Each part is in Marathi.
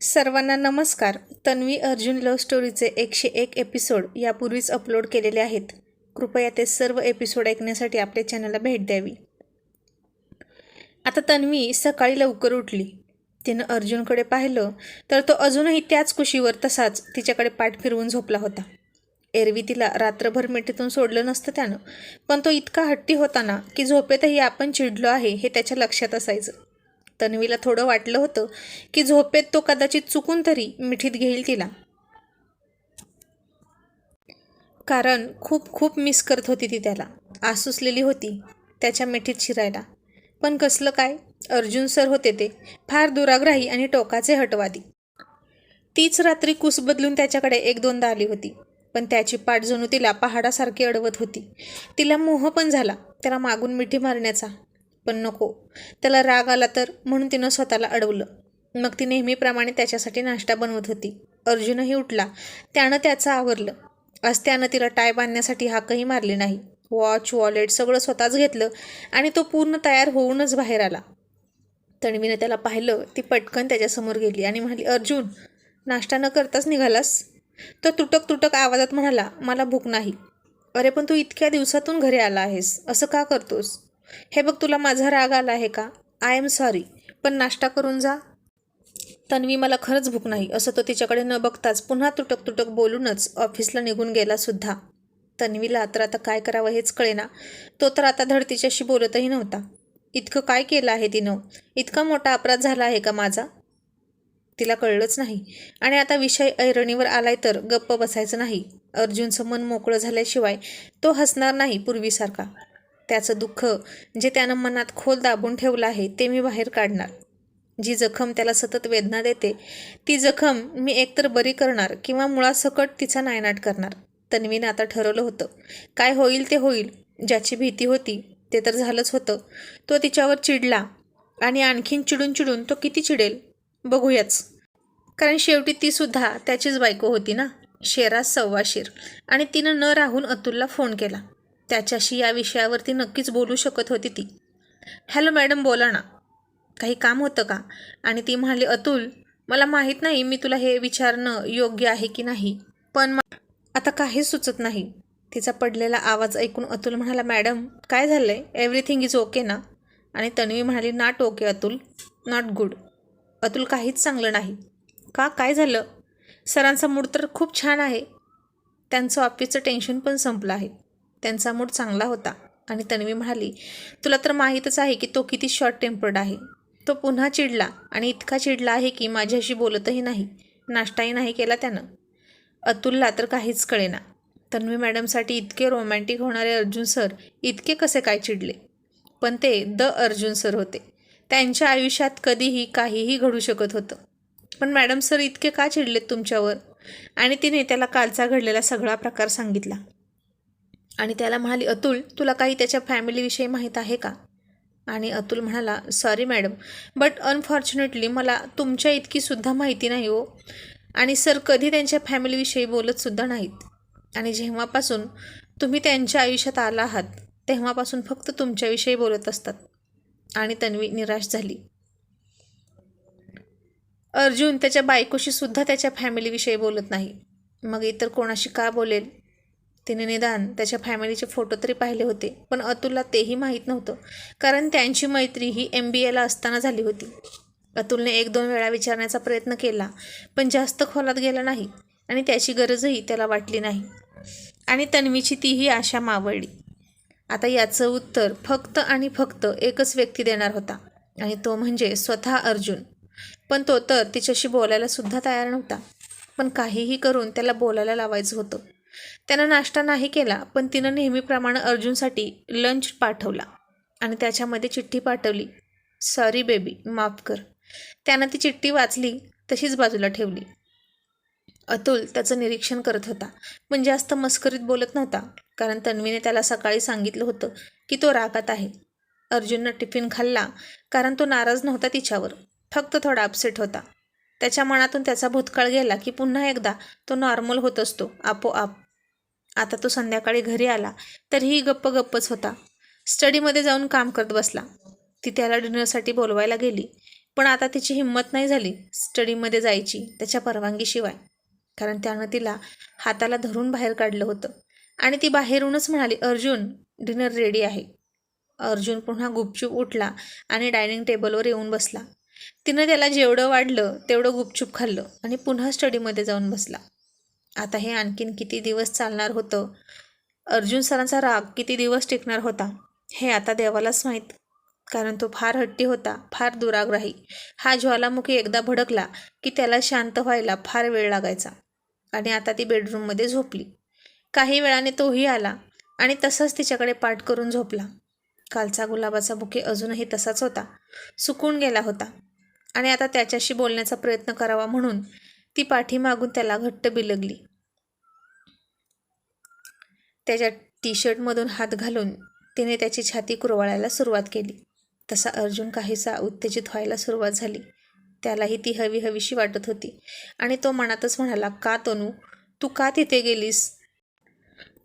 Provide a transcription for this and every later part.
सर्वांना नमस्कार. तन्वी अर्जुन लव्ह स्टोरीचे एकशे एक एपिसोड यापूर्वीच अपलोड केलेले आहेत. कृपया ते सर्व एपिसोड ऐकण्यासाठी आपल्या चॅनलला भेट द्यावी. आता तन्वी सकाळी लवकर उठली. तिनं अर्जुनकडे पाहिलं तर तो अजूनही त्याच कुशीवर तसाच तिच्याकडे पाठ फिरवून झोपला होता. एरवी तिला रात्रभर मिठीतून सोडलं नसतं त्यानं पण तो इतका हट्टी होता ना की झोपेतही आपण चिडलो आहे हे त्याच्या लक्षात असायचं. तन्वीला थोडं वाटलं होतं की झोपेत तो कदाचित चुकून तरी मिठीत घेईल तिला. कारण खूप खूप मिस करत होती ती त्याला. आसुसलेली होती त्याच्या मिठीत शिरायला. पण कसलं काय? अर्जुन सर होते ते. फार दुराग्राही आणि टोकाचे हटवादी. तीच रात्री कुस बदलून त्याच्याकडे एक दोनदा आली होती. पण त्याची पाठ जणू तिला पहाडासारखी अडवत होती. तिला मोह पण झाला. त्याला मागून मिठी मारण्याचा. पण नको. त्याला राग आला तर म्हणून तिनं स्वतःला अडवलं. मग ती नेहमीप्रमाणे त्याच्यासाठी नाश्ता बनवत होती. अर्जुनही उठला. त्यानं त्याचं आवरलं. आज त्यानं तिला टाय बांधण्यासाठी हाकही मारले नाही. वॉच वॉलेट सगळं स्वतःच घेतलं आणि तो पूर्ण तयार होऊनच बाहेर आला. तणवीनं त्याला पाहिलं ती पटकन त्याच्यासमोर गेली आणि म्हणाली अर्जुन नाश्ता न करताच निघालास? तो तुटक तुटक आवाजात म्हणाला मला भूक नाही. अरे पण तू इतक्या दिवसातून घरी आला आहेस. असं का करतोस? हे बघ तुला माझा राग आला आहे का? आय एम सॉरी पण नाश्ता करून जा. तन्वी मला खरंच भूक नाही असं तो तिच्याकडे न बघताच पुन्हा तुटक तुटक बोलूनच ऑफिसला निघून गेला सुद्धा. तन्वीला तर आता काय करावं हेच कळेना. तो तर आता धड तिच्याशी बोलतही नव्हता. इतकं काय केलं आहे तिनं? इतका मोठा अपराध झाला आहे का माझा? तिला कळलंच नाही. आणि आता विषय ऐरणीवर आलाय तर गप्प बसायचं नाही. अर्जुनचं मन मोकळं झाल्याशिवाय तो हसणार नाही पूर्वीसारखा. त्याचं दुःख जे त्यानं मनात खोल दाबून ठेवलं आहे ते मी बाहेर काढणार. जी जखम त्याला सतत वेदना देते ती जखम मी एकतर बरी करणार किंवा मुळासकट तिचा नायनाट करणार. तन्वीनं आता ठरवलं होतं. काय होईल ते होईल. ज्याची भीती होती ते तर झालंच होतं. तो तिच्यावर चिडला आणि आणखीन चिडून चिडून तो किती चिडेल? बघूयाच. कारण शेवटी ती सुद्धा त्याचीच बायको होती ना? शेरा सव्वाशेर आणि तिनं न राहून अतुलला फोन केला. त्याच्याशी या विषयावरती नक्कीच बोलू शकत होती ती. हॅलो मॅडम बोला ना. काही काम होतं का? आणि ती म्हणाली अतुल मला माहीत नाही मी तुला हे विचारणं योग्य आहे की नाही पण आता काहीच सुचत नाही. तिचा पडलेला आवाज ऐकून अतुल म्हणाला मॅडम काय झालं आहे एव्हरीथिंग इज ओके ना? आणि तन्वी म्हणाली not okay Atul. Not good Atul काहीच चांगलं नाही. का? काय झालं? सरांचा मूड तर खूप छान आहे. त्यांचं ऑफिसचं टेन्शन पण संपलं आहे. त्यांचा मूड चांगला होता. आणि तन्वी म्हणाली तुला तर माहीतच आहे की तो किती शॉर्ट टेम्पर्ड आहे. तो पुन्हा चिडला आणि इतका चिडला आहे की माझ्याशी बोलतही नाही. नाश्ताही नाही केला त्यानं. अतुलला तर काहीच कळेना. तन्वी मॅडमसाठी इतके रोमॅन्टिक होणारे अर्जुन सर इतके कसे काय चिडले? पण ते द अर्जुन सर होते. त्यांच्या आयुष्यात कधीही काहीही घडू शकत होतं. पण मॅडम सर इतके का चिडलेत तुमच्यावर? आणि तिने त्याला कालचा घडलेला सगळा प्रकार सांगितला. आणि त्याला म्हणाली अतुल तुला काही त्याच्या फॅमिलीविषयी माहीत आहे का? आणि अतुल म्हणाला सॉरी मॅडम बट अनफॉर्च्युनेटली मला तुमच्या इतकीसुद्धा माहिती नाही हो. आणि सर कधी त्यांच्या फॅमिलीविषयी बोलतसुद्धा नाहीत. आणि जेव्हापासून तुम्ही त्यांच्या आयुष्यात आला आहात तेव्हापासून फक्त तुमच्याविषयी बोलत असतात. आणि तन्वी निराश झाली. अर्जुन त्याच्या बायकोशी सुद्धा त्याच्या फॅमिलीविषयी बोलत नाही. मग इतर कोणाशी का बोलेल? तिने निदान त्याच्या फॅमिलीचे फोटो तरी पाहिले होते पण अतुलला तेही माहीत नव्हतं कारण त्यांची मैत्री ही एम बी एला असताना झाली होती. अतुलने एक दोन वेळा विचारण्याचा प्रयत्न केला पण जास्त खोलात गेला नाही आणि त्याची गरजही त्याला वाटली नाही. आणि तन्वीची तीही आशा मावळली. आता याचं उत्तर फक्त आणि फक्त एकच व्यक्ती देणार होता आणि तो म्हणजे स्वतः अर्जुन. पण तो तर तिच्याशी बोलायला सुद्धा तयार नव्हता पण काहीही करून त्याला बोलायला लावायचं होतं. त्यानं नाश्ता नाही केला पण तिनं नेहमीप्रमाणे अर्जुनसाठी लंच पाठवला आणि त्याच्यामध्ये चिठ्ठी पाठवली. सॉरी बेबी माफ कर. त्यानं ती चिठ्ठी वाचली तशीच बाजूला ठेवली. अतुल त्याचं निरीक्षण करत होता पण जास्त मस्करीत बोलत नव्हता कारण तन्वीने त्याला सकाळी सांगितलं होतं की तो रागात आहे. अर्जुननं टिफिन खाल्ला कारण तो नाराज नव्हता तिच्यावर फक्त थोडा अपसेट होता. त्याच्या मनातून त्याचा भूतकाळ गेला की पुन्हा एकदा तो नॉर्मल होत असतो आपोआप. आता तो संध्याकाळी घरी आला तरीही गप्प गप्पच होता. स्टडीमध्ये जाऊन काम करत बसला. ती त्याला डिनरसाठी बोलवायला गेली. पण आता तिची हिंमत नाही झाली स्टडीमध्ये जायची त्याच्या परवानगीशिवाय. कारण त्यानं तिला हाताला धरून बाहेर काढलं होतं. आणि ती बाहेरूनच म्हणाली अर्जुन डिनर रेडी आहे. अर्जुन पुन्हा गुपचूप उठला आणि डायनिंग टेबलवर येऊन बसला. तिनं त्याला जेवढं वाढलं तेवढं गुपचूप खाल्लं आणि पुन्हा स्टडीमध्ये जाऊन बसला. आता हे आणखीन किती दिवस चालणार होतं? अर्जुन सरांचा राग किती दिवस टिकणार होता? हे आता देवालाच माहीत कारण तो फार हट्टी होता फार दुराग्राही. हा ज्वालामुखी एकदा भडकला की त्याला शांत व्हायला फार वेळ लागायचा आणि आता ती बेडरूममध्ये झोपली. काही वेळाने तोही आला आणि तसाच तिच्याकडे पाठ करून झोपला. कालचा गुलाबाचा बुके अजूनही तसाच होता. सुकून गेला होता आणि आता त्याच्याशी बोलण्याचा प्रयत्न करावा म्हणून ती पाठीमागून त्याला घट्ट बिलगली. त्याच्या टी शर्टमधून हात घालून तिने त्याची छाती कुरवाळायला सुरुवात केली. तसा अर्जुन काहीसा उत्तेजित व्हायला सुरुवात झाली. त्यालाही ती हवी हवीशी वाटत होती. आणि तो मनातच म्हणाला का तनू? तू का तिथे गेलीस?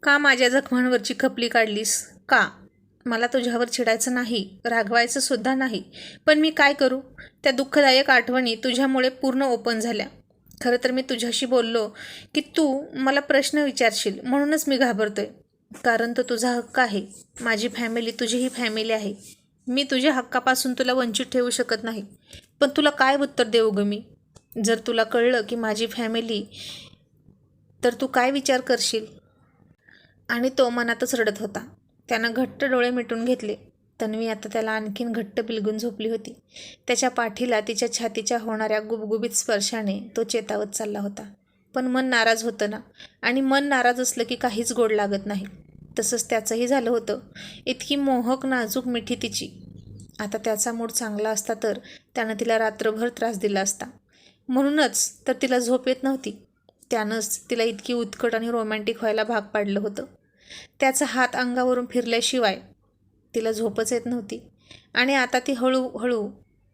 का माझ्या जखमांवरची खपली काढलीस? का? मला तुझ्यावर चिडायचं नाही रागवायचं सुद्धा नाही. पण मी काय करू? त्या दुःखदायक आठवणी तुझ्यामुळे पूर्ण ओपन झाल्या. खरं तर मी तुझ्याशी बोललो की तू मला प्रश्न विचारशील म्हणूनच मी घाबरतोय. कारण तो तुझा हक्क आहे. माझी फॅमिली तुझीही फॅमिली आहे. मी तुझ्या हक्कापासून तुला वंचित ठेवू शकत नाही. पण तुला काय उत्तर देऊ ग मी? जर तुला कळलं की माझी फॅमिली तर तू काय विचार करशील? आणि तो मनातच रडत होता. त्यानं घट्ट डोळे मिटून घेतले. तन्वी आता त्याला आणखीन घट्ट बिलगून झोपली होती. त्याच्या पाठीला तिच्या छातीच्या होणाऱ्या गुबगुबीत स्पर्शाने तो चेतावत चालला होता. पण मन नाराज होतं ना. आणि मन नाराज असलं की काहीच गोड लागत नाही. तसंच त्याचंही झालं होतं. इतकी मोहक नाजूक मिठी तिची. आता त्याचा मूड चांगला असता तर त्यानं तिला रात्रभर त्रास दिला असता. म्हणूनच तर तिला झोप येत नव्हती. त्यानंच तिला इतकी उत्कट आणि रोमॅन्टिक व्हायला भाग पाडलं होतं. त्याचा हात अंगावरून फिरल्याशिवाय तिला झोपच येत नव्हती. आणि आता ती हळूहळू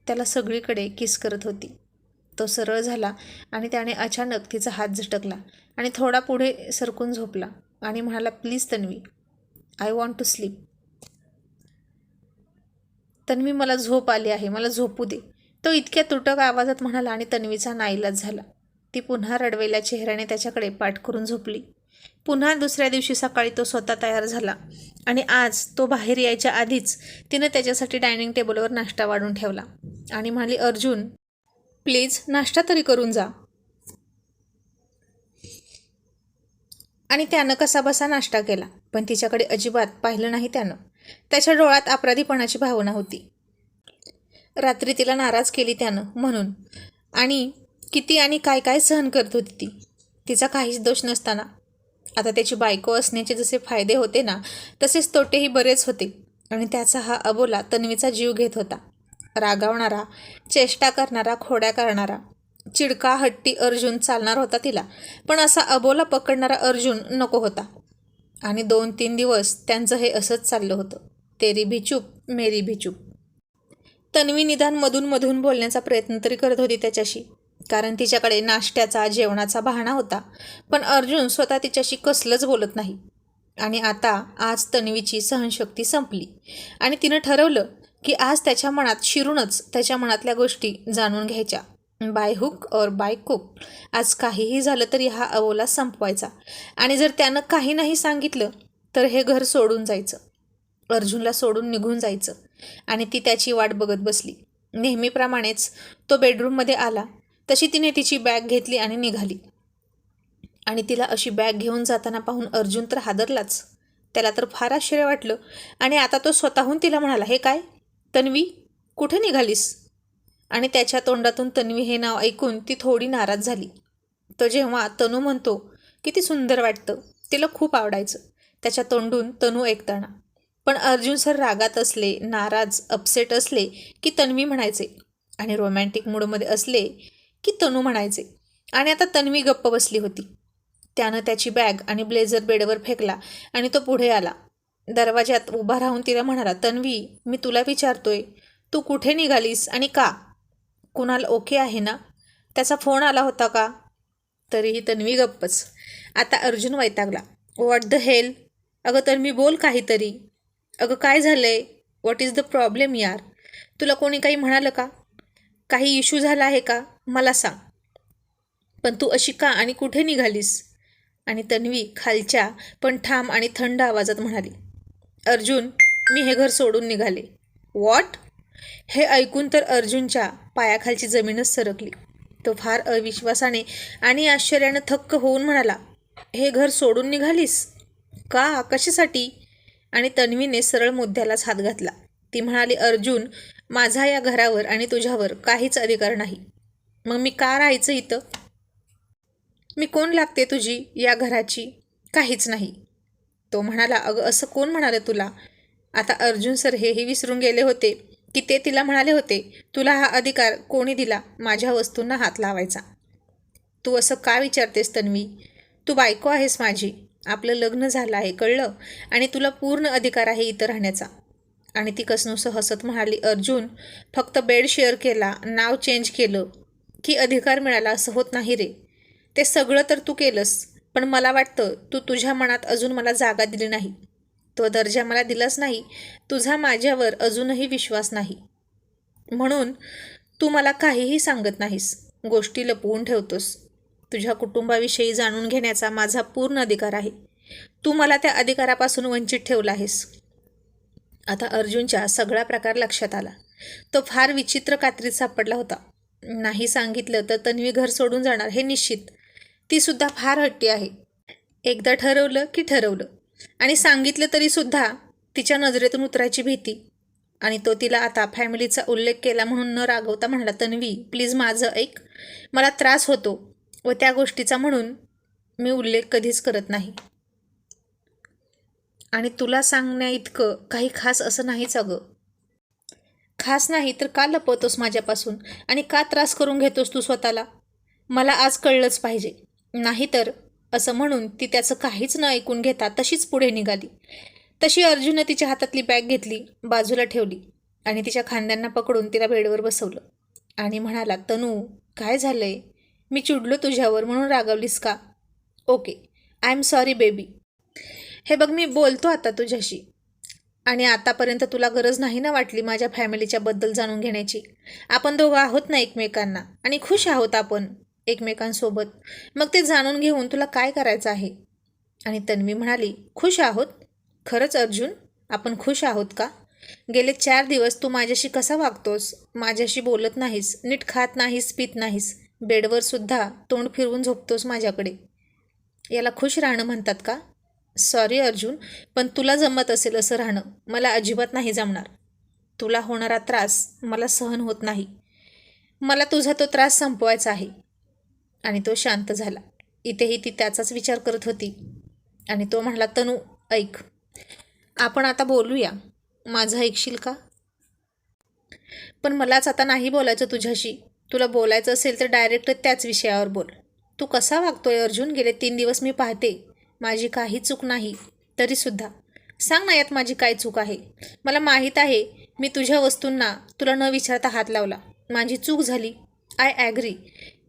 त्याला सगळीकडे किस करत होती. तो सरळ झाला आणि त्याने अचानक तिचा हात झटकला आणि थोडा पुढे सरकून झोपला आणि म्हणाला please Tanvi I want to sleep Tanvi मला झोप आली आहे मला झोपू दे. तो इतक्या तुटक आवाजात म्हणाला आणि तन्वीचा नाईलाज झाला. ती पुन्हा रडवेल्या चेहऱ्याने त्याच्याकडे पाठ करून झोपली. पुन्हा दुसऱ्या दिवशी सकाळी तो स्वतः तयार झाला आणि आज तो बाहेर यायच्या आधीच तिनं त्याच्यासाठी डायनिंग टेबलवर नाश्ता वाढून ठेवला आणि म्हणाली अर्जुन प्लीज नाश्ता तरी करून जा. आणि त्यानं कसा बसा नाश्ता केला पण तिच्याकडे अजिबात पाहिलं नाही त्यानं. त्याच्या डोळ्यात अपराधीपणाची भावना होती. रात्री तिला नाराज केली त्यानं म्हणून. आणि किती आणि काय काय सहन करत होती ती? तिचा काहीच दोष नसताना आता त्याची बायको असण्याचे जसे फायदे होते ना तसेच तोटेही बरेच होते. आणि त्याचा हा अबोला तन्वीचा जीव घेत होता. रागावणारा चेष्टा करणारा खोड्या करणारा. चिडका हट्टी अर्जुन चालणार होता तिला पण असा अबोला पकडणारा अर्जुन नको होता. आणि दोन तीन दिवस त्यांचं हे असंच चाललं होतं. तेरी भिचूप मेरी भिचूप तन्वी निदान मधून मधून बोलण्याचा प्रयत्न तरी करत होती त्याच्याशी. कारण तिच्याकडे नाश्त्याचा जेवणाचा बहाणा होता. पण अर्जुन स्वतः तिच्याशी कसलंच बोलत नाही. आणि आता आज तन्वीची सहनशक्ती संपली. आणि तिनं ठरवलं की आज त्याच्या मनात शिरूनच त्याच्या मनातल्या गोष्टी जाणून घ्यायच्या. बाय हुक और बाय कुक. आज काहीही झालं तरी हा अवोला संपवायचा. आणि जर त्यानं काही नाही सांगितलं तर हे घर सोडून जायचं. अर्जुनला सोडून निघून जायचं. आणि ती त्याची वाट बघत बसली. नेहमीप्रमाणेच तो बेडरूममध्ये आला. तशी तिने तिची बॅग घेतली आणि निघाली. आणि तिला अशी बॅग घेऊन जाताना पाहून अर्जुन तर हादरलाच. त्याला तर फार आश्चर्य वाटलं. आणि आता तो स्वतःहून तिला म्हणाला हे काय? तन्वी कुठे निघालीस? आणि त्याच्या तोंडातून तन्वी हे नाव ऐकून ती थोडी नाराज झाली. तो जेव्हा तनू म्हणतो किती सुंदर वाटतं. तिला खूप आवडायचं. त्याच्या तोंडून तनू ऐकताना. पण अर्जुन सर रागात असले नाराज अपसेट असले की तन्वी म्हणायचे. आणि रोमॅन्टिक मूडमध्ये असले की तनू म्हणायचे. आणि आता तन्वी गप्प बसली होती. त्यानं त्याची बॅग आणि ब्लेझर बेडवर फेकला आणि तो पुढे आला. दरवाज्यात उभा राहून तिला म्हणाला तन्वी मी तुला विचारतोय तू कुठे निघालीस आणि का? कुणाला ओके आहे ना? त्याचा फोन आला होता का? तरीही तन्वी गप्पच. आता अर्जुन वैतागला. व्हॉट द हेल अगं तन्वी बोल काहीतरी. अगं काय झालंय? व्हॉट इज द प्रॉब्लेम यार? तुला कोणी काही म्हणालं का? काही इश्यू झाला आहे का? मला सांग. पण तू अशी का आणि कुठे निघालीस? आणि तन्वी खालच्या पण ठाम आणि थंड आवाजात म्हणाली अर्जुन मी हे घर सोडून निघाले. वॉट हे ऐकून तर अर्जुनच्या पायाखालची जमीनच सरकली. तो फार अविश्वासाने आणि आश्चर्यानं थक्क होऊन म्हणाला हे घर सोडून निघालीस? का कशासाठी आणि तन्वीने सरळ मुद्द्यालाच हात घातला. ती म्हणाली अर्जुन माझा या घरावर आणि तुझ्यावर काहीच अधिकार नाही. मग मी का राहायचं इथं? मी कोण लागते तुझी या घराची? काहीच नाही. तो म्हणाला अगं असं कोण म्हणालं तुला? आता अर्जुन सर हेही विसरून गेले होते की ते तिला म्हणाले होते तुला हा अधिकार कोणी दिला? माझ्या वस्तूंना हात लावायचा. तू असं का विचारतेस तन्वी? तू बायको आहेस माझी. आपलं लग्न झालं आहे कळलं? आणि तुला पूर्ण अधिकार आहे इथं राहण्याचा. आणि ती कसनुसं हसत म्हणाली अर्जुन फक्त बेड शेअर केला नाव चेंज केलं. की अधिकार मिळाला असं होत नाही रे. ते सगळं तर तू केलंस पण मला वाटतं तू तुझ्या मनात अजून मला जागा दिली नाही. तो दर्जा मला दिलाच नाही तुझा माझ्यावर अजूनही विश्वास नाही. म्हणून तू मला काहीही सांगत नाहीस गोष्टी लपवून ठेवतोस. तुझ्या कुटुंबाविषयी जाणून घेण्याचा माझा पूर्ण अधिकार आहे. तू मला त्या अधिकारापासून वंचित ठेवला आहेस. आता अर्जुनच्या सगळा प्रकार लक्षात आला. तो फार विचित्र कात्रीत सापडला होता. नाही सांगितलं तर तन्वी घर सोडून जाणार हे निश्चित. तीसुद्धा फार हट्टी आहे. एकदा ठरवलं की ठरवलं. आणि सांगितलं तरीसुद्धा तिच्या नजरेतून उतरायची भीती. आणि तो तिला आता फॅमिलीचा उल्लेख केला म्हणून न रागवता म्हणाला तन्वी प्लीज माझं ऐक. मला त्रास होतो व त्या गोष्टीचा म्हणून मी उल्लेख कधीच करत नाही. आणि तुला सांगण्या इतकं काही खास असं नाहीच अगं. खास नाही तर का लपवतोस माझ्यापासून? आणि का त्रास करून घेतोस तू स्वतःला? मला आज कळलंच पाहिजे. नाहीतर असं म्हणून ती त्याचं काहीच न ऐकून घेता तशीच पुढे निघाली. तशी अर्जुननं तिच्या हातातली बॅग घेतली बाजूला ठेवली आणि तिच्या खांद्यांना पकडून तिला बेडवर बसवलं. आणि म्हणाला तनू काय झालंय? मी चिडलो तुझ्यावर म्हणून रागवलीस का? Okay I am sorry baby. हे बघ मी बोलतो आता तुझ्याशी. आणि आतापर्यंत तुला गरज नाही ना वाटली माझ्या फॅमिलीच्या बद्दल जाणून घेण्याची? आपण दोघं आहोत ना एकमेकांना आणि खुश आहोत आपण एकमेकांसोबत. मग ते जाणून घेऊन तुला काय करायचं आहे? आणि तन्वी म्हणाली खुश आहोत. खरंच अर्जुन? आपण खुश आहोत का? गेले चार दिवस तू माझ्याशी कसा वागतोस? माझ्याशी बोलत नाहीस नीट खात नाहीस पित नाहीस. बेडवर सुद्धा तोंड फिरवून झोपतोस माझ्याकडे. याला खुश राहणं म्हणतात का? सॉरी अर्जुन पण तुला जमत असेल असं राहणं मला अजिबात नाही जमणार. तुला होणारा त्रास मला सहन होत नाही. मला तुझा तो त्रास संपवायचा आहे. आणि तो शांत झाला. इथेही ती त्याचाच विचार करत होती. आणि तो म्हणाला तनू ऐक. आपण आता बोलूया. माझं ऐकशील का? पण मलाच आता नाही बोलायचं तुझ्याशी. तुला बोलायचं असेल तर डायरेक्ट त्याच विषयावर बोल. तू कसा वागतोय अर्जुन? गेले तीन दिवस मी पाहते. माझी काही चूक नाही तरीसुद्धा. सांग ना यात माझी काय चूक आहे. मला माहीत आहे मी तुझ्या वस्तूंना तुला न विचारता हात लावला. माझी चूक झाली. आय ॲग्री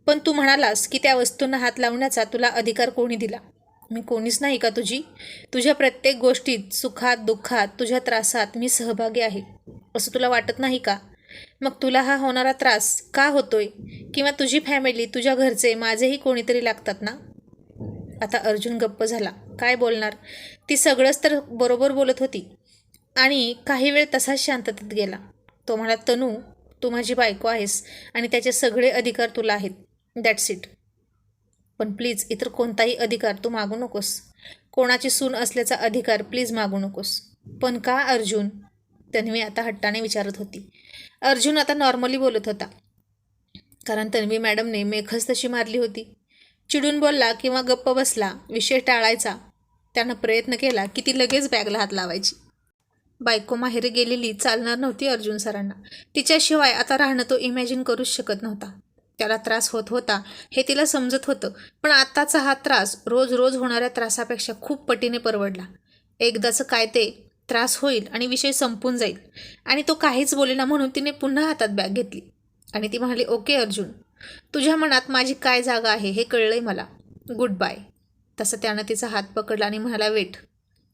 पण तू म्हणालास की त्या वस्तूंना हात लावण्याचा तुला अधिकार कोणी दिला? मी कोणीच नाही का तुझी? तुझ्या प्रत्येक गोष्टीत सुखात दुःखात तुझ्या त्रासात मी सहभागी आहे. असं तुला वाटत नाही का? मग तुला हा होणारा त्रास का होतोय? किंवा तुझी फॅमिली तुझ्या घरचे माझेही कोणीतरी लागतात ना? आता अर्जुन गप्प झाला. काय बोलणार? ती सगळंच तर बरोबर बोलत होती. आणि काही वेळ तसाच शांततेत गेला. तो म्हणा तनू तू माझी बायको आहेस आणि त्याचे सगळे अधिकार तुला आहेत. दॅट्स इट पण प्लीज इतर कोणताही अधिकार तू मागू नकोस. कोणाची सून असल्याचा अधिकार प्लीज मागू नकोस. पण का अर्जुन? तन्वी आता हट्टाने विचारत होती. अर्जुन आता नॉर्मली बोलत होता. कारण तन्वी मॅडमने मेखच तशी मारली होती. चिडून बोलला किंवा गप्प बसला विषय टाळायचा. त्यानं प्रयत्न केला की ती लगेच बॅगला हात लावायची. बायको माहेरी गेलेली चालणार नव्हती अर्जुन सरांना. तिच्याशिवाय आता राहणं तो इमॅजिन करूच शकत नव्हता. त्याला त्रास होत होता हे तिला समजत होतं पण आत्ताचा हा त्रास रोज रोज होणाऱ्या त्रासापेक्षा खूप पटीने परवडला. एकदाचं काय ते त्रास होईल आणि विषय संपून जाईल. आणि तो काहीच बोलेना म्हणून तिने पुन्हा हातात बॅग घेतली. आणि ती म्हणाली ओके अर्जुन तुझ्या मनात माझी काय जागा आहे हे कळलंय मला. गुड बाय तसं त्यानं तिचा हात पकडला आणि म्हणाला वेट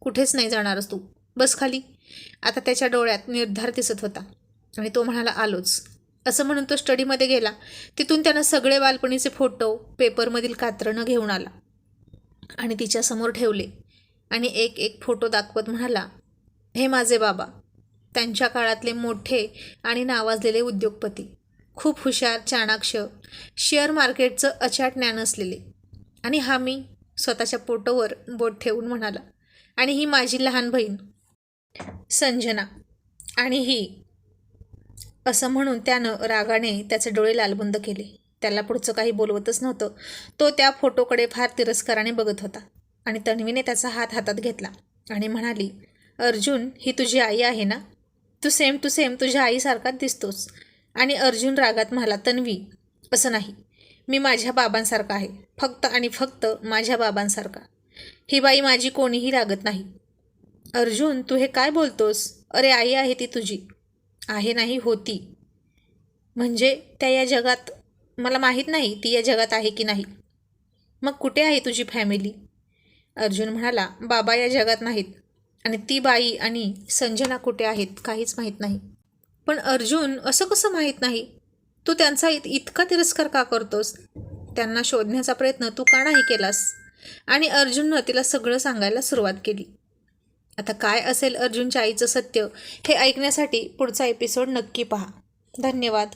कुठेच नाही जाणारच तू. बस खाली. आता त्याच्या डोळ्यात निर्धार दिसत होता. आणि तो म्हणाला आलोच. असं म्हणून तो स्टडीमध्ये गेला. तिथून त्यानं सगळे बालपणीचे फोटो पेपरमधील कात्रणं घेऊन आला. आणि तिच्यासमोर ठेवले. आणि एक एक फोटो दाखवत म्हणाला हे माझे बाबा. त्यांच्या काळातले मोठे आणि नावाजलेले उद्योगपती. खूप हुशार चाणाक्ष शेअर मार्केटचं अचाट ज्ञान असलेले. आणि हा मी स्वतःच्या पोटोवर बोट ठेवून म्हणाला आणि ही माझी लहान बहीण संजना. आणि ही असं म्हणून त्यानं रागाने त्याचे डोळे लालबंद केले. त्याला पुढचं काही बोलवतच नव्हतं. तो त्या फोटोकडे फार तिरस्काराने बघत होता. आणि तन्वीने त्याचा हात हातात घेतला आणि म्हणाली अर्जुन ही तुझी आई आहे ना? तू सेम टू सेम तुझ्या आईसारखाच दिसतोस. आणि अर्जुन रागात म्हणाला तन्वी असं नाही. मी माझ्या बाबांसारखा आहे. फक्त आणि फक्त माझ्या बाबांसारखा. ही बाई माझी कोणीही लागत नाही. अर्जुन तू हे काय बोलतोस? अरे आई आहे ती तुझी. आहे नाही होती. म्हणजे त्या या जगात मला माहीत नाही ती या जगात आहे की नाही. मग कुठे आहे तुझी फॅमिली? अर्जुन म्हणाला बाबा या जगात नाहीत. आणि ती बाई आणि संजना कुठे आहेत काहीच माहीत नाही. पण अर्जुन असं कसं माहीत नाही? तू त्यांचा इत इतका तिरस्कार का करतोस? त्यांना शोधण्याचा प्रयत्न तू का नाही केलास? आणि अर्जुननं तिला सगळं सांगायला सुरुवात केली. आता काय असेल अर्जुनच्या आईचं सत्य हे ऐकण्यासाठी पुढचा एपिसोड नक्की पहा. धन्यवाद.